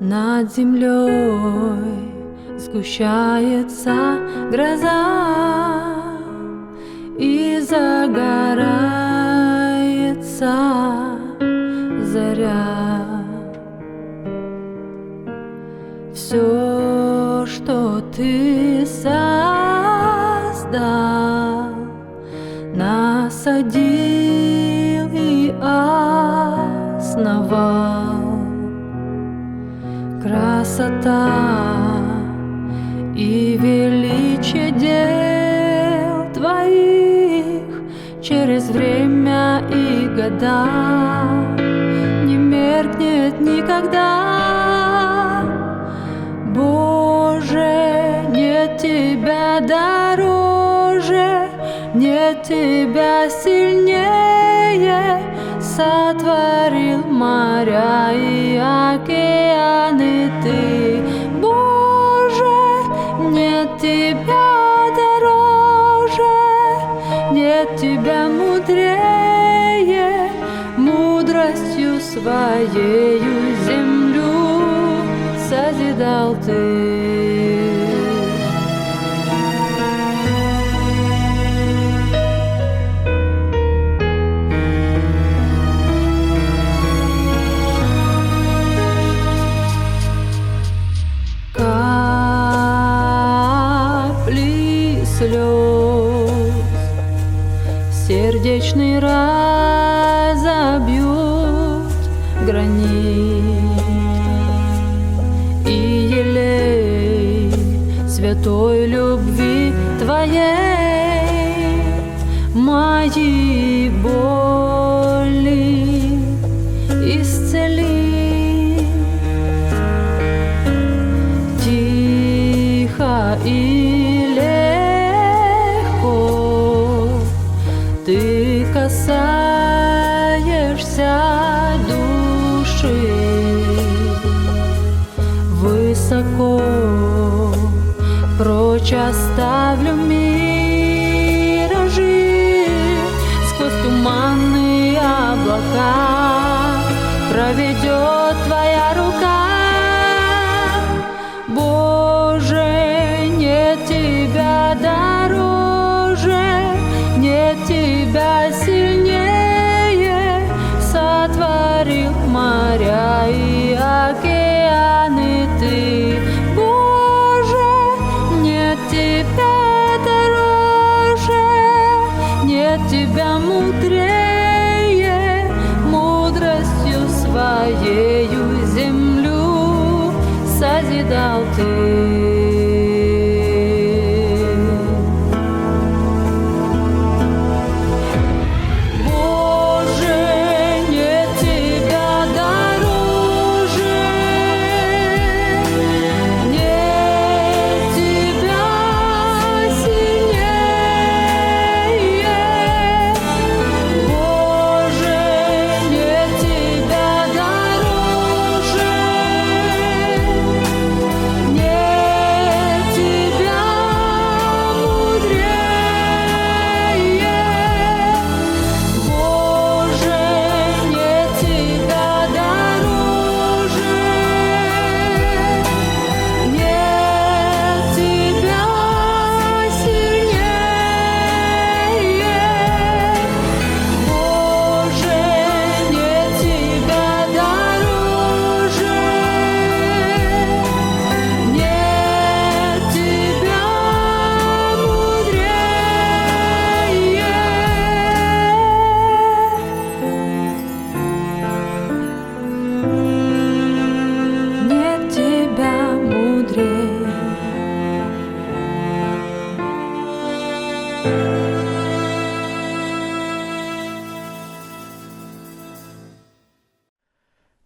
Над землей сгущается гроза и загорается заря. Все, что ты Красота и величие дел твоих через время и года не меркнет никогда. Боже, нет тебя дороже, нет тебя сильнее, сотворил моря и океаны ты. Боже, нет тебя дороже, нет тебя мудрее, мудростью своею землю созидал ты. ты касаешься души высоко прочь оставлю миражи сквозь туманные облака Тебя мудрее, мудростью своею землю созидал ты.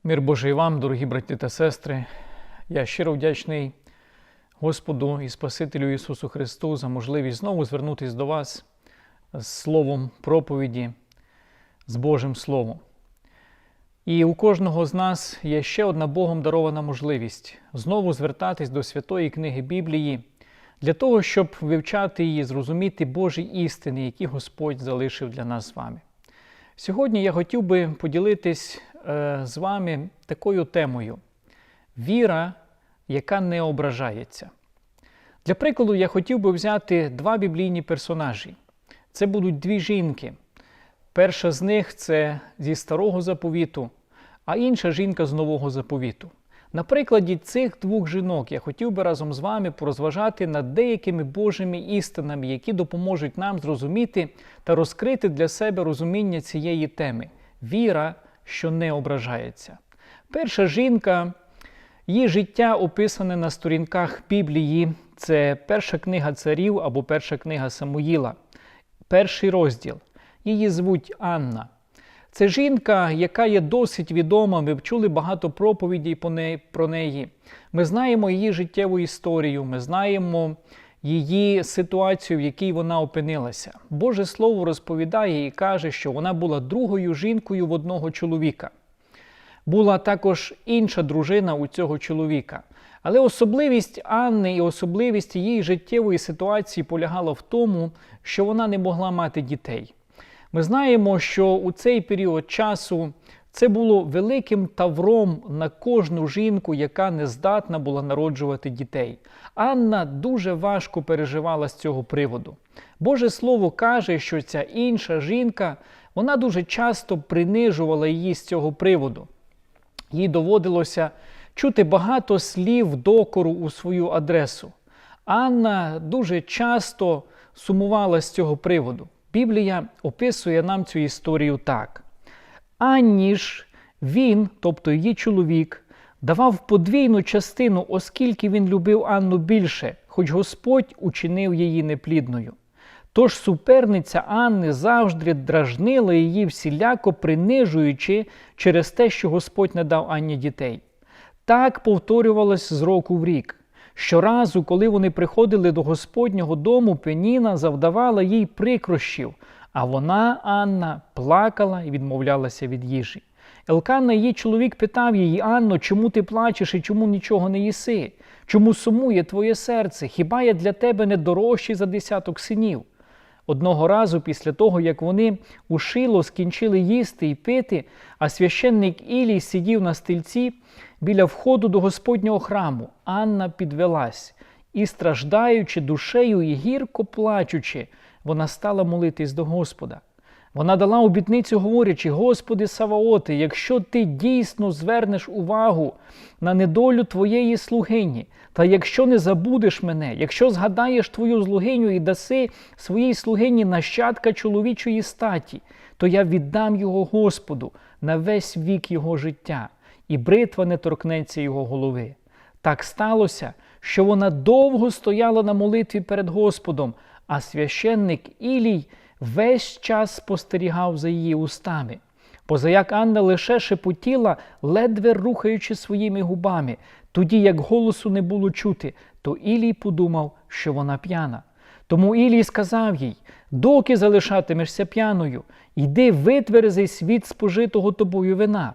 Мир Божий вам, дорогі браті та сестри. Я щиро вдячний Господу і Спасителю Ісусу Христу за можливість знову звернутися до вас з словом проповіді, з Божим Словом. І у кожного з нас є ще одна Богом дарована можливість знову звертатись до святої книги Біблії для того, щоб вивчати її, зрозуміти Божі істини, які Господь залишив для нас з вами. Сьогодні я хотів би поділитись е, з вами такою темою: віра, яка не ображається. Для прикладу, я хотів би взяти два біблійні персонажі. Це будуть дві жінки. Перша з них це зі старого заповіту, а інша жінка з нового заповіту. На прикладі цих двох жінок я хотів би разом з вами порозважати над деякими Божими істинами, які допоможуть нам зрозуміти та розкрити для себе розуміння цієї теми віра, що не ображається. Перша жінка, її життя описане на сторінках Біблії. Це перша книга царів або перша книга Самуїла, перший розділ. Її звуть Анна. Це жінка, яка є досить відома. Ми чули багато проповідей про неї. Ми знаємо її життєву історію, ми знаємо її ситуацію, в якій вона опинилася. Боже Слово розповідає і каже, що вона була другою жінкою в одного чоловіка. Була також інша дружина у цього чоловіка. Але особливість Анни і особливість її життєвої ситуації полягала в тому, що вона не могла мати дітей. Ми знаємо, що у цей період часу це було великим тавром на кожну жінку, яка не здатна була народжувати дітей. Анна дуже важко переживала з цього приводу. Боже Слово каже, що ця інша жінка вона дуже часто принижувала її з цього приводу. Їй доводилося чути багато слів докору у свою адресу. Анна дуже часто сумувала з цього приводу. Біблія описує нам цю історію так. Ані ж він, тобто її чоловік, давав подвійну частину, оскільки він любив Анну більше, хоч Господь учинив її неплідною. Тож суперниця Анни завжди дражнила її всіляко принижуючи через те, що Господь не дав Анні дітей. Так повторювалось з року в рік. Щоразу, коли вони приходили до Господнього дому, Пеніна завдавала їй прикрощів, а вона, Анна, плакала і відмовлялася від їжі. Елканна, її чоловік, питав її, Анно, чому ти плачеш і чому нічого не їси? Чому сумує твоє серце? Хіба я для тебе не дорожчий за десяток синів? Одного разу після того, як вони у шило скінчили їсти і пити, а священник Ілій сидів на стільці біля входу до Господнього храму, Анна підвелась і, страждаючи душею і гірко плачучи, вона стала молитись до Господа. Вона дала обітницю, говорячи: Господи Саваоти, якщо ти дійсно звернеш увагу на недолю твоєї слугині, та якщо не забудеш мене, якщо згадаєш твою слугиню і даси своїй слугині нащадка чоловічої статі, то я віддам його Господу на весь вік його життя, і бритва не торкнеться його голови. Так сталося, що вона довго стояла на молитві перед Господом, а священник Ілій весь час спостерігав за її устами. Позаяк Анна лише шепотіла, ледве рухаючи своїми губами, тоді як голосу не було чути, то Ілій подумав, що вона п'яна. Тому Ілій сказав їй: доки залишатимешся п'яною, йди витверзи світ спожитого тобою вина.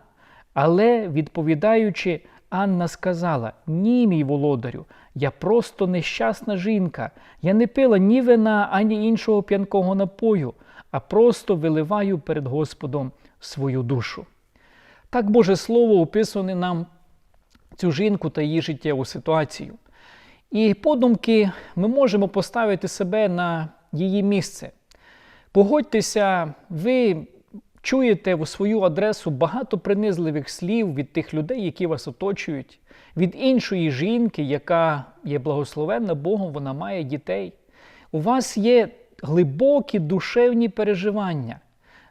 Але, відповідаючи, Анна сказала: Ні, мій володарю, я просто нещасна жінка. Я не пила ні вина, ані іншого п'янкого напою, а просто виливаю перед Господом свою душу. Так Боже Слово описує нам цю жінку та її життєву ситуацію. І подумки ми можемо поставити себе на її місце. Погодьтеся, ви чуєте в свою адресу багато принизливих слів від тих людей, які вас оточують, від іншої жінки, яка є благословенна Богом, вона має дітей. У вас є глибокі душевні переживання.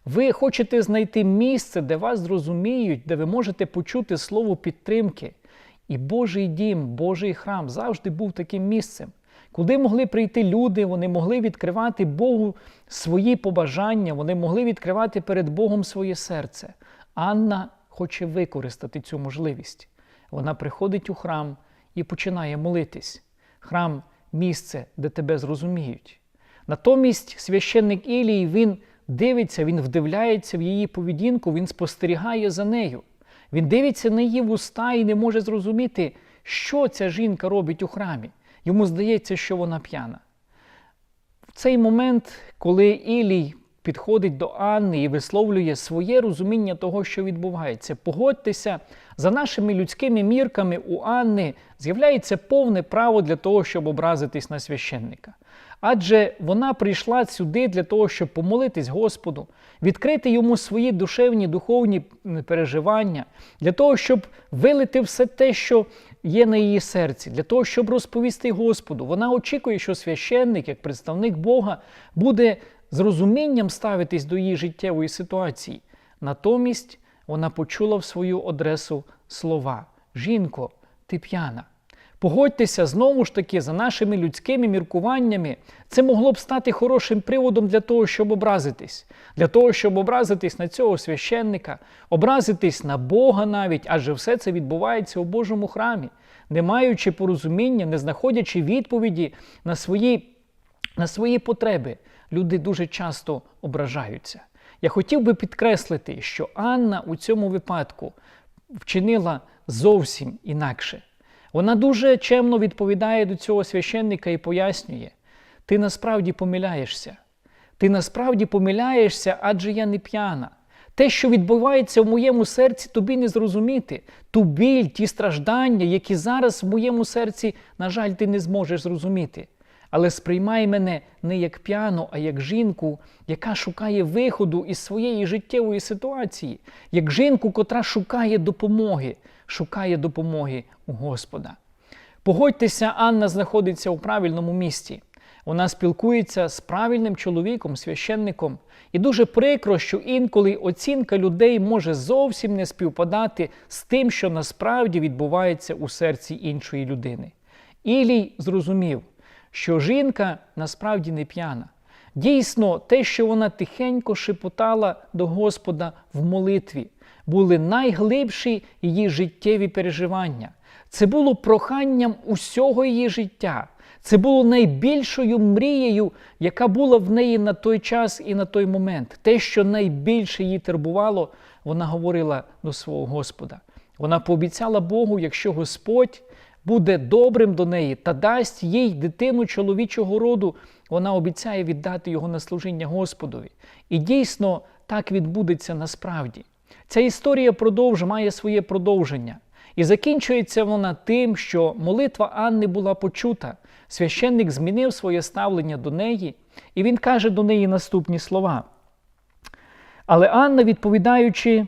Ви хочете знайти місце, де вас зрозуміють, де ви можете почути слово підтримки. І Божий дім, Божий храм завжди був таким місцем, куди могли прийти люди, вони могли відкривати Богу свої побажання, вони могли відкривати перед Богом своє серце. Анна хоче використати цю можливість. Вона приходить у храм і починає молитись. Храм місце, де тебе зрозуміють. Натомість священник Ілій він дивиться, він вдивляється в її поведінку, він спостерігає за нею. Він дивиться на її вуста і не може зрозуміти, що ця жінка робить у храмі. Йому здається, що вона п'яна. В цей момент, коли Ілій підходить до Анни і висловлює своє розуміння того, що відбувається, погодьтеся, за нашими людськими мірками у Анни з'являється повне право для того, щоб образитись на священника. Адже вона прийшла сюди для того, щоб помолитись Господу, відкрити йому свої душевні, духовні переживання, для того, щоб вилити все те, що є на її серці, для того, щоб розповісти Господу. Вона очікує, що священник, як представник Бога, буде з розумінням ставитись до її життєвої ситуації. Натомість вона почула в свою адресу слова: Жінко, ти п'яна. Погодьтеся знову ж таки за нашими людськими міркуваннями, це могло б стати хорошим приводом для того, щоб образитись, для того, щоб образитись на цього священника, образитись на Бога навіть, адже все це відбувається у Божому храмі, не маючи порозуміння, не знаходячи відповіді на свої, на свої потреби, люди дуже часто ображаються. Я хотів би підкреслити, що Анна у цьому випадку вчинила зовсім інакше. Вона дуже чемно відповідає до цього священника і пояснює: ти насправді помиляєшся. Ти насправді помиляєшся, адже я не п'яна. Те, що відбувається в моєму серці, тобі не зрозуміти. Ту біль, ті страждання, які зараз в моєму серці, на жаль, ти не зможеш зрозуміти. Але сприймай мене не як п'яну, а як жінку, яка шукає виходу із своєї життєвої ситуації, як жінку, котра шукає допомоги, шукає допомоги у Господа. Погодьтеся, Анна знаходиться у правильному місці. Вона спілкується з правильним чоловіком, священником. І дуже прикро, що інколи оцінка людей може зовсім не співпадати з тим, що насправді відбувається у серці іншої людини. Ілій зрозумів, що жінка насправді не п'яна. Дійсно, те, що вона тихенько шепотала до Господа в молитві, були найглибші її життєві переживання. Це було проханням усього її життя. Це було найбільшою мрією, яка була в неї на той час і на той момент. Те, що найбільше її турбувало, вона говорила до свого Господа. Вона пообіцяла Богу, якщо Господь буде добрим до неї та дасть їй дитину чоловічого роду, вона обіцяє віддати його на служіння Господові. І дійсно так відбудеться насправді. Ця історія продовж має своє продовження. І закінчується вона тим, що молитва Анни була почута. Священник змінив своє ставлення до неї, і він каже до неї наступні слова. Але Анна, відповідаючи,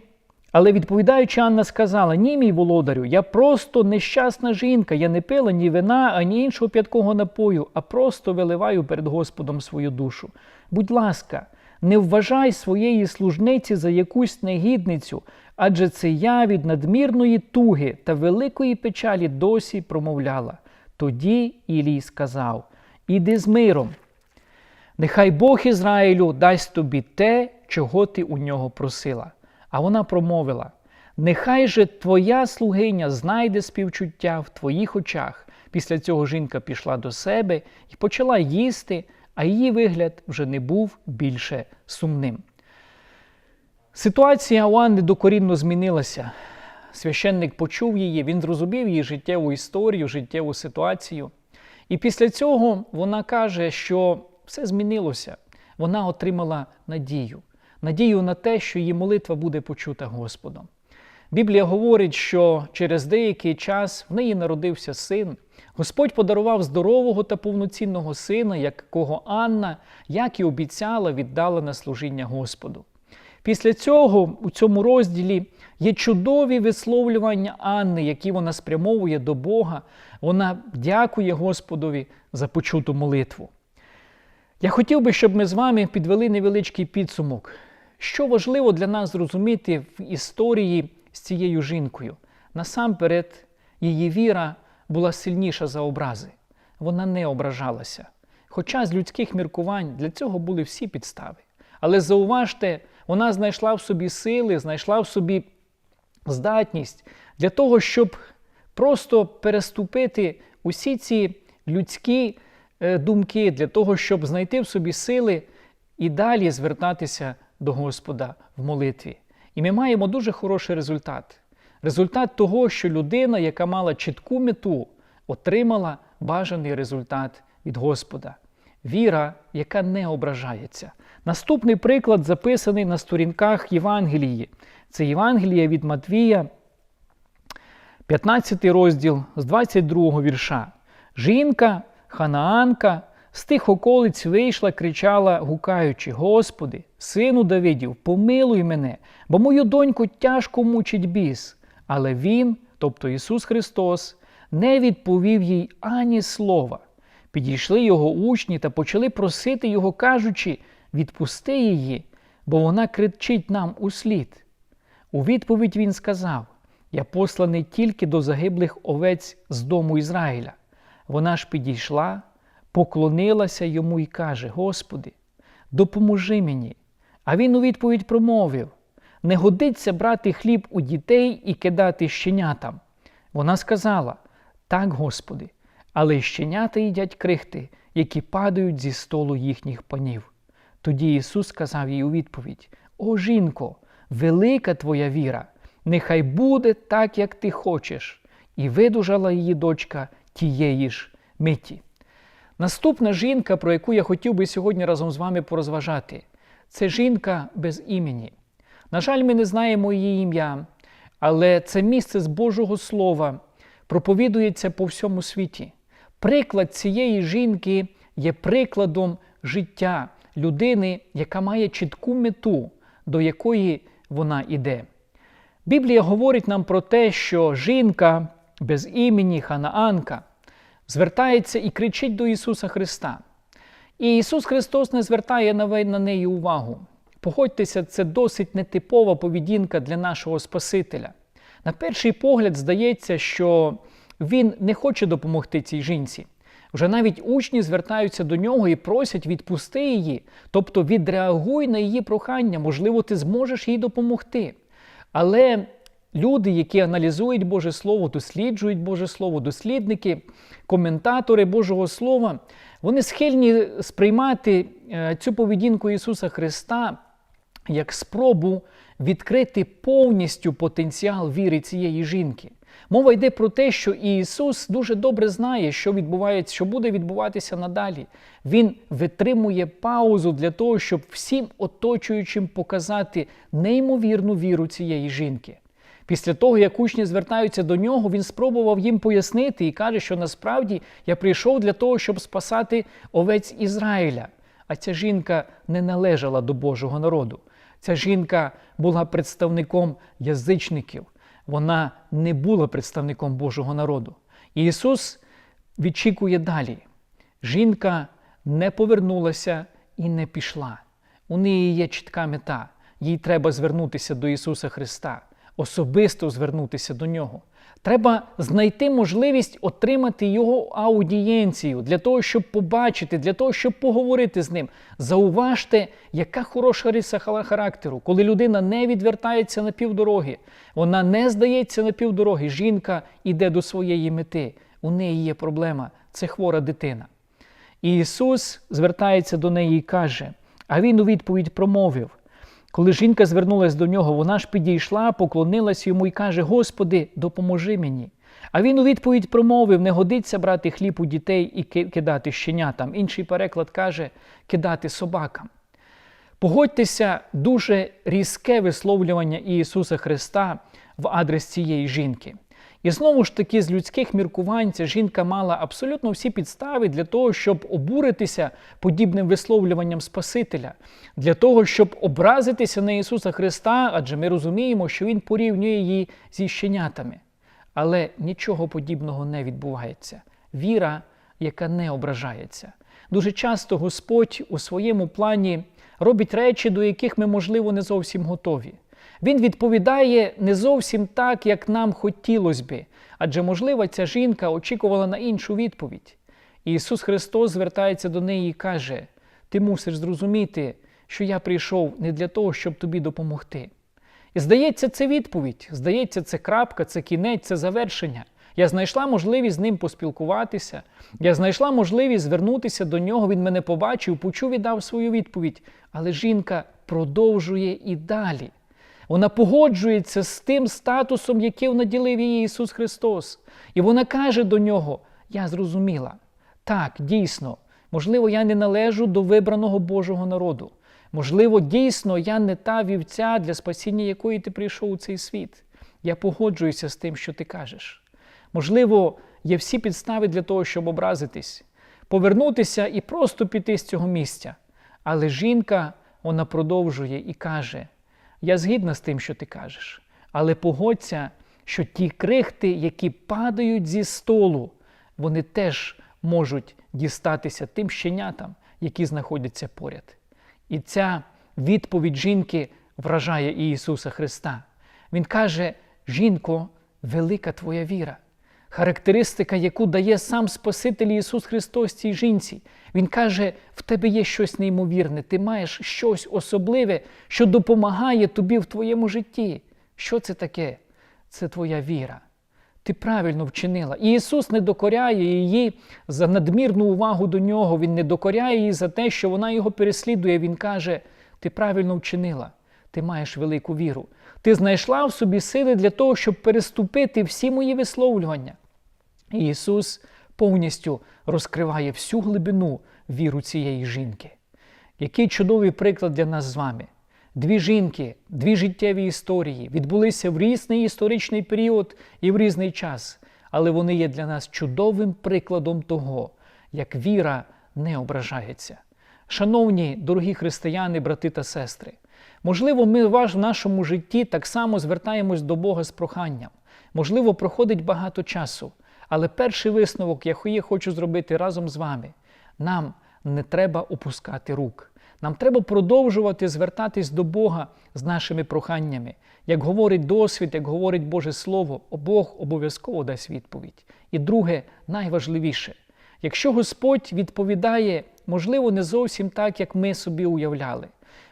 але відповідаючи, Анна сказала: Ні, мій володарю, я просто нещасна жінка, я не пила ні вина, ані іншого п'яткого напою, а просто виливаю перед Господом свою душу. Будь ласка, не вважай своєї служниці за якусь негідницю, адже це я від надмірної туги та великої печалі досі промовляла. Тоді Ілій сказав: Іди з миром. Нехай Бог Ізраїлю дасть тобі те, чого ти у нього просила. А вона промовила: Нехай же твоя слугиня знайде співчуття в твоїх очах. Після цього жінка пішла до себе і почала їсти, а її вигляд вже не був більше сумним. Ситуація у Анни докорінно змінилася. Священник почув її, він зрозумів її життєву історію, життєву ситуацію. І після цього вона каже, що все змінилося. Вона отримала надію, надію на те, що її молитва буде почута Господом. Біблія говорить, що через деякий час в неї народився син. Господь подарував здорового та повноцінного сина, якого Анна, як і обіцяла, віддала на служіння Господу. Після цього у цьому розділі є чудові висловлювання Анни, які вона спрямовує до Бога. Вона дякує Господові за почуту молитву. Я хотів би, щоб ми з вами підвели невеличкий підсумок. Що важливо для нас зрозуміти в історії з цією жінкою? Насамперед, її віра була сильніша за образи. Вона не ображалася. Хоча з людських міркувань для цього були всі підстави. Але зауважте, вона знайшла в собі сили, знайшла в собі здатність для того, щоб просто переступити усі ці людські е, думки, для того, щоб знайти в собі сили і далі звертатися до Господа в молитві. І ми маємо дуже хороший результат. Результат того, що людина, яка мала чітку мету, отримала бажаний результат від Господа. Віра, яка не ображається. Наступний приклад записаний на сторінках Євангелії. Це Євангелія від Матвія, 15 розділ з 22 вірша. Жінка, ханаанка, з тих околиць вийшла, кричала, гукаючи: Господи, сину Давидів, помилуй мене, бо мою доньку тяжко мучить біс. Але він, тобто Ісус Христос, не відповів їй ані слова. Підійшли його учні та почали просити його, кажучи: відпусти її, бо вона кричить нам услід. У відповідь він сказав: Я посланий тільки до загиблих овець з дому Ізраїля. Вона ж підійшла, поклонилася йому і каже: Господи, допоможи мені. А він у відповідь промовив: Не годиться брати хліб у дітей і кидати щенятам. Вона сказала: Так, Господи, але щенята їдять крихти, які падають зі столу їхніх панів. Тоді Ісус сказав їй у відповідь: О жінко, велика твоя віра, нехай буде так, як ти хочеш. І видужала її дочка тієї ж миті. Наступна жінка, про яку я хотів би сьогодні разом з вами порозважати, це жінка без імені. На жаль, ми не знаємо її ім'я, але це місце з Божого Слова проповідується по всьому світі. Приклад цієї жінки є прикладом життя людини, яка має чітку мету, до якої вона іде. Біблія говорить нам про те, що жінка без імені Ханаанка звертається і кричить до Ісуса Христа. І Ісус Христос не звертає на неї увагу. Погодьтеся, це досить нетипова поведінка для нашого Спасителя. На перший погляд здається, що Він не хоче допомогти цій жінці. Вже навіть учні звертаються до нього і просять відпусти її, тобто відреагуй на її прохання, можливо, ти зможеш їй допомогти. Але люди, які аналізують Боже Слово, досліджують Боже Слово, дослідники, коментатори Божого Слова, вони схильні сприймати е, цю поведінку Ісуса Христа як спробу відкрити повністю потенціал віри цієї жінки. Мова йде про те, що Ісус дуже добре знає, що відбувається, що буде відбуватися надалі. Він витримує паузу для того, щоб всім оточуючим показати неймовірну віру цієї жінки. Після того, як учні звертаються до нього, він спробував їм пояснити і каже, що насправді я прийшов для того, щоб спасати овець Ізраїля. А ця жінка не належала до Божого народу. Ця жінка була представником язичників вона не була представником Божого народу. І Ісус відчікує далі. Жінка не повернулася і не пішла. У неї є чітка мета. Їй треба звернутися до Ісуса Христа, особисто звернутися до Нього. Треба знайти можливість отримати його аудієнцію для того, щоб побачити, для того, щоб поговорити з ним. Зауважте, яка хороша риса характеру, коли людина не відвертається на півдороги, вона не здається на півдороги. Жінка йде до своєї мети. У неї є проблема це хвора дитина. І Ісус звертається до неї і каже: а Він у відповідь промовив. Коли жінка звернулася до нього, вона ж підійшла, поклонилась йому і каже: Господи, допоможи мені. А він у відповідь промовив: не годиться брати хліб у дітей і кидати щенятам. Інший переклад каже кидати собакам. Погодьтеся, дуже різке висловлювання Ісуса Христа в адрес цієї жінки. І знову ж таки, з людських міркувань ця жінка мала абсолютно всі підстави для того, щоб обуритися подібним висловлюванням Спасителя, для того, щоб образитися на Ісуса Христа, адже ми розуміємо, що Він порівнює її зі щенятами. Але нічого подібного не відбувається. Віра, яка не ображається. Дуже часто Господь у своєму плані робить речі, до яких ми, можливо, не зовсім готові. Він відповідає не зовсім так, як нам хотілося би, адже, можливо, ця жінка очікувала на іншу відповідь. Ісус Христос звертається до неї і каже: Ти мусиш зрозуміти, що я прийшов не для того, щоб тобі допомогти. І здається, це відповідь. Здається, це крапка, це кінець, це завершення. Я знайшла можливість з ним поспілкуватися. Я знайшла можливість звернутися до нього. Він мене побачив, почув і дав свою відповідь. Але жінка продовжує і далі. Вона погоджується з тим статусом, який наділив її Ісус Христос. І вона каже до нього: Я зрозуміла. Так, дійсно, можливо, я не належу до вибраного Божого народу. Можливо, дійсно, я не та вівця, для спасіння якої ти прийшов у цей світ. Я погоджуюся з тим, що ти кажеш. Можливо, є всі підстави для того, щоб образитись, повернутися і просто піти з цього місця. Але жінка, вона продовжує і каже: Я згідна з тим, що ти кажеш, але погодься, що ті крихти, які падають зі столу, вони теж можуть дістатися тим щенятам, які знаходяться поряд. І ця відповідь жінки вражає Ісуса Христа. Він каже: Жінко, велика твоя віра. Характеристика, яку дає сам Спаситель Ісус Христос цій жінці. Він каже: в тебе є щось неймовірне, ти маєш щось особливе, що допомагає тобі в твоєму житті. Що це таке? Це твоя віра. Ти правильно вчинила. І Ісус не докоряє її за надмірну увагу до нього. Він не докоряє її за те, що вона його переслідує. Він каже: Ти правильно вчинила, ти маєш велику віру. Ти знайшла в собі сили для того, щоб переступити всі мої висловлювання. Ісус повністю розкриває всю глибину віру цієї жінки. Який чудовий приклад для нас з вами. Дві жінки, дві життєві історії відбулися в різний історичний період і в різний час, але вони є для нас чудовим прикладом того, як віра не ображається. Шановні дорогі християни, брати та сестри, можливо, ми в нашому житті так само звертаємось до Бога з проханням. Можливо, проходить багато часу, але перший висновок, який я хочу зробити разом з вами, нам не треба опускати рук. Нам треба продовжувати звертатись до Бога з нашими проханнями. Як говорить досвід, як говорить Боже Слово, Бог обов'язково дасть відповідь. І друге, найважливіше, якщо Господь відповідає, можливо, не зовсім так, як ми собі уявляли.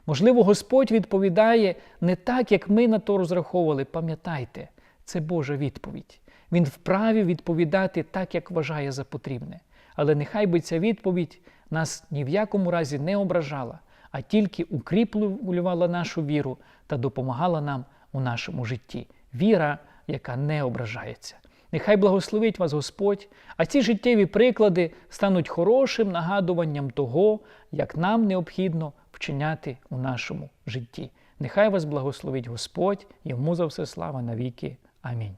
Можливо, Господь відповідає не так, як ми на то розраховували. Пам'ятайте, це Божа відповідь. Він вправі відповідати так, як вважає за потрібне. Але нехай би ця відповідь нас ні в якому разі не ображала, а тільки укріплювала нашу віру та допомагала нам у нашому житті. Віра, яка не ображається. Нехай благословить вас Господь, а ці життєві приклади стануть хорошим нагадуванням того, як нам необхідно вчиняти у нашому житті. Нехай вас благословить Господь, йому за все слава навіки. Амінь.